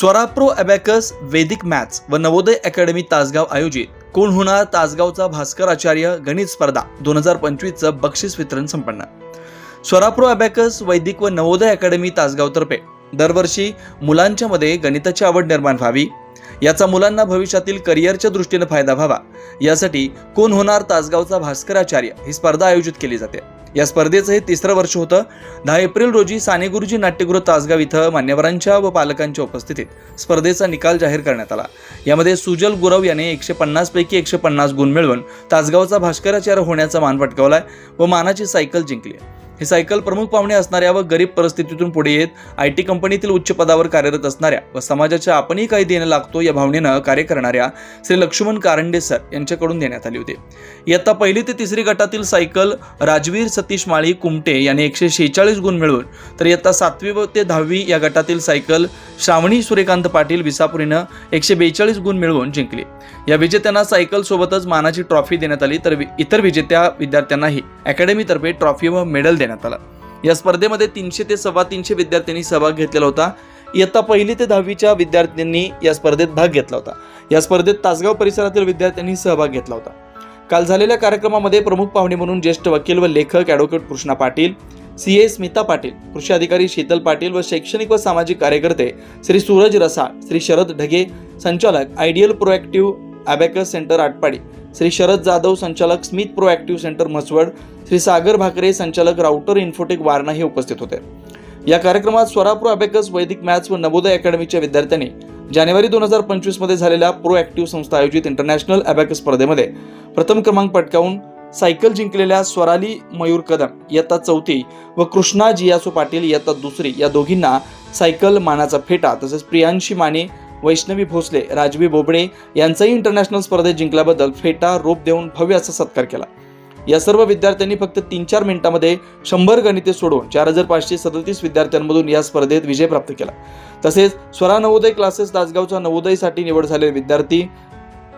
स्वराप्रो abacus वेदिक maths व Navodaya academy Tasgaon आयोजित कोण होणार तासगावचा भास्कर आचार्य गणित स्पर्धा दोन हजार पंचवीसचं बक्षीस वितरण संपन्न. स्वराप्रो अबॅकस वैदिक व नवोदय अकॅडमी तासगावतर्फे दरवर्षी मुलांच्या मध्ये गणिताची आवड निर्माण व्हावी. याचा मुलांना भविष्यातील करिअरच्या दृष्टीने फायदा व्हावा. यासाठी कोण होणार तासगावचा भास्कराचार्य ही स्पर्धा आयोजित केली जाते. या स्पर्धेचं हे तिसरं वर्ष होतं. दहा एप्रिल रोजी साने गुरुजी नाट्यगृह तासगाव इथं मान्यवरांच्या व पालकांच्या उपस्थितीत स्पर्धेचा निकाल जाहीर करण्यात आला. यामध्ये सुजल गुरव याने एकशे पन्नासपैकी एकशे पन्नास गुण मिळवून तासगावचा भास्कराचार्य होण्याचा मान पटकावलाय व मानाची सायकल जिंकली हे सायकल प्रमुख पाहुणे असणाऱ्या व गरीब परिस्थितीतून पुढे येत आय टी कंपनीतील उच्च पदावर कार्यरत असणाऱ्या व समाजाच्या आपणही काही देणं लागतो या भावनेनं कार्य करणाऱ्या श्री लक्ष्मण कारंडे सर यांच्याकडून देण्यात आली होती. इयत्ता पहिली ते तिसरी गटातील सायकल राजवीर सतीश माळी कुमटे यांनी एकशे शेहेचाळीस गुण मिळवून तर इयत्ता सातवी व ते दहावी या गटातील सायकल श्रावणी सूर्यकांत पाटील विसापुरीनं एकशे बेचाळीस गुण मिळवून जिंकली. या विजेत्यांना सायकल सोबतच मानाची ट्रॉफी देण्यात आली तर वि- इतर विजेत्या विद्यार्थ्यांनाही अकॅडमीतर्फे ट्रॉफी व मेडल देण्यात आलं. या स्पर्धेमध्ये तीनशे ते सव्वा तीनशे विद्यार्थ्यांनी सहभाग घेतलेला होता. इयत्ता पहिली ते दहावीच्या विद्यार्थ्यांनी या स्पर्धेत भाग घेतला होता. या स्पर्धेत तासगाव परिसरातील विद्यार्थ्यांनी सहभाग घेतला होता. काल झालेल्या कार्यक्रमामध्ये प्रमुख पाहुणे म्हणून ज्येष्ठ वकील व लेखक advocate Krishna Patil C A Smita Patil कृषी अधिकारी शीतल पाटील व शैक्षणिक व सामाजिक कार्यकर्ते श्री सूरज रसाळ श्री शरद ढगे संचालक ideal proactive abacus centre Atpadi Shri Sharad Jadhav संचालक Smith proactive centre Mhaswad Shri Sagar Bhakare संचालक राऊटर इन्फोटेक वारणा हे उपस्थित होते. या कार्यक्रमात स्वराप्रो अबेकस वैदिक मॅथ्स व नवोदय अकॅडमीच्या विद्यार्थ्यांनी जानेवारी दोन हजार पंचवीसमध्ये झालेल्या प्रो ॲक्टिव्ह संस्था आयोजित इंटरनॅशनल अबॅकस स्पर्धेमध्ये प्रथम क्रमांक पटकावून सायकल जिंकलेल्या स्वराली मयूर कदम इयत्ता चौथी व कृष्णा जियासू पाटील इयत्ता दुसरी या दोघींना सायकल मानाचा फेटा तसेच प्रियांशी माने वैष्णवी भोसले राजवी बोबडे यांचाही इंटरनॅशनल स्पर्धेत जिंकल्याबद्दल फेटा रोप देऊन भव्य असा सत्कार केला. या सर्व विद्यार्थ्यांनी फक्त तीन चार मिनिटांमध्ये शंभर गणिते सोडवून चार हजार पाचशे सदतीस विद्यार्थ्यांमधून या स्पर्धेत विजय प्राप्त केला. तसेच स्वरा नवोदय क्लासेस तासगावच्या नवोदयसाठी निवड झालेले विद्यार्थी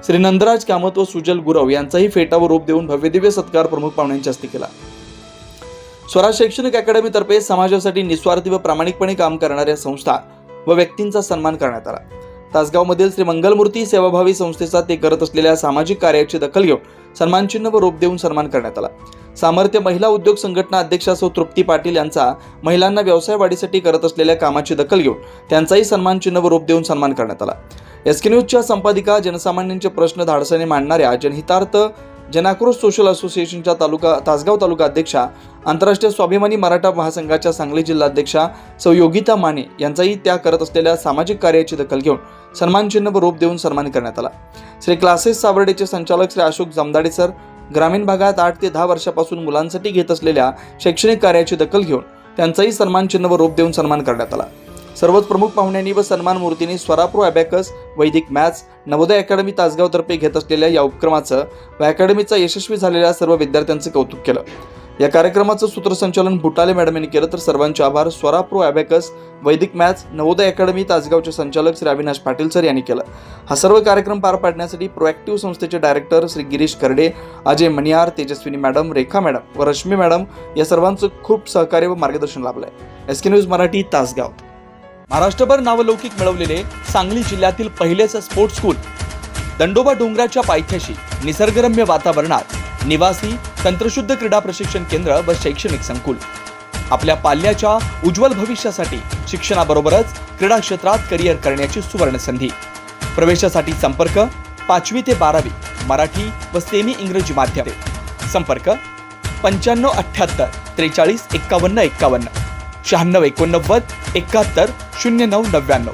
श्री नंदराज कामत व सुजल गुरव यांचाही फेटा व रूप देऊन भव्यदिव्य सत्कार प्रमुख पाहुण्यांच्या हस्ते केला. स्वराज शैक्षणिक अकॅडमीतर्फे समाजासाठी निस्वार्थी व प्रामाणिकपणे काम करणाऱ्या संस्था व व्यक्तींचा सन्मान करण्यात आला. तासगावमधील श्री मंगलमूर्ती सेवाभावी संस्थेचा ते करत असलेल्या सामाजिक कार्याची दखल घेऊन सन्मानचिन्ह व रोप देऊन सन्मान करण्यात आला. सामर्थ्य महिला उद्योग संघटना अध्यक्षा सौ तृप्ती पाटील यांचा महिलांना व्यवसाय वाढीसाठी करत असलेल्या कामाची दखल घेऊन त्यांचाही सन्मानचिन्ह व रोप देऊन सन्मान करण्यात आला. एसके न्यूजच्या संपादिका जनसामान्यांचे प्रश्न धाडसाने मांडणाऱ्या जनहितार्थ जनाक्रोश सोशल असोसिएशनच्या तालुका तासगाव तालुका अध्यक्षा आंतरराष्ट्रीय स्वाभिमानी मराठा महासंघाच्या सांगली जिल्हाध्यक्षा सौ योगिता माने यांचाही त्या करत असलेल्या सामाजिक कार्याची दखल घेऊन सन्मानचिन्ह व रोप देऊन सन्मान करण्यात आला. श्री क्लासेस सावर्डेचे संचालक श्री अशोक जमदाडे सर ग्रामीण भागात आठ ते दहा वर्षापासून मुलांसाठी घेत असलेल्या शैक्षणिक कार्याची दखल घेऊन त्यांचाही सन्मानचिन्ह व रोप देऊन सन्मान करण्यात आला. सर्वच प्रमुख पाहुण्यांनी व सन्मान मूर्तींनी Swarapro abacus Vedic maths Navodaya academy तासगावतर्फे घेत असलेल्या या उपक्रमाचं व अकॅडमीचा यशस्वी झालेल्या सर्व विद्यार्थ्यांचं कौतुक केलं. या कार्यक्रमाचं सूत्रसंचालन भुटाले मॅडम यांनी केलं तर सर्वांचे आभार. स्वराप्रो अबॅकस वैदिक मॅथ्स नवोदय अकॅडमी तासगावचे संचालक श्री अविनाश पाटील सर यांनी केलं. हा सर्व कार्यक्रम पार पाडण्यासाठी प्रोएक्टिव्ह संस्थेचे director Shri Girish Karde Ajay Maniyar Tejaswini madam Rekha madam व रश्मी मॅडम या सर्वांचं खूप सहकार्य व मार्गदर्शन लाभलं आहे S K news Marathi Tasgaon. महाराष्ट्रभर नावलौकिक मिळवलेले सांगली जिल्ह्यातील पहिलेच स्पोर्ट्स स्कूल दंडोबा डोंगराच्या पायथ्याशी निसर्गरम्य वातावरणात निवासी तंत्रशुद्ध क्रीडा प्रशिक्षण केंद्र व शैक्षणिक संकुल. आपल्या पाल्याच्या उज्ज्वल भविष्यासाठी शिक्षणाबरोबरच क्रीडा क्षेत्रात करिअर करण्याची सुवर्ण संधी. प्रवेशासाठी संपर्क पाचवी ते बारावी मराठी व सेमी इंग्रजी माध्यम. संपर्क पंच्याण्णव अठ्ठ्याहत्तर त्रेचाळीस एक्कावन्न एक्कावन्न शहाण्णव एकोणनव्वद एकाहत्तर शून्य नऊ नव्याण्णव.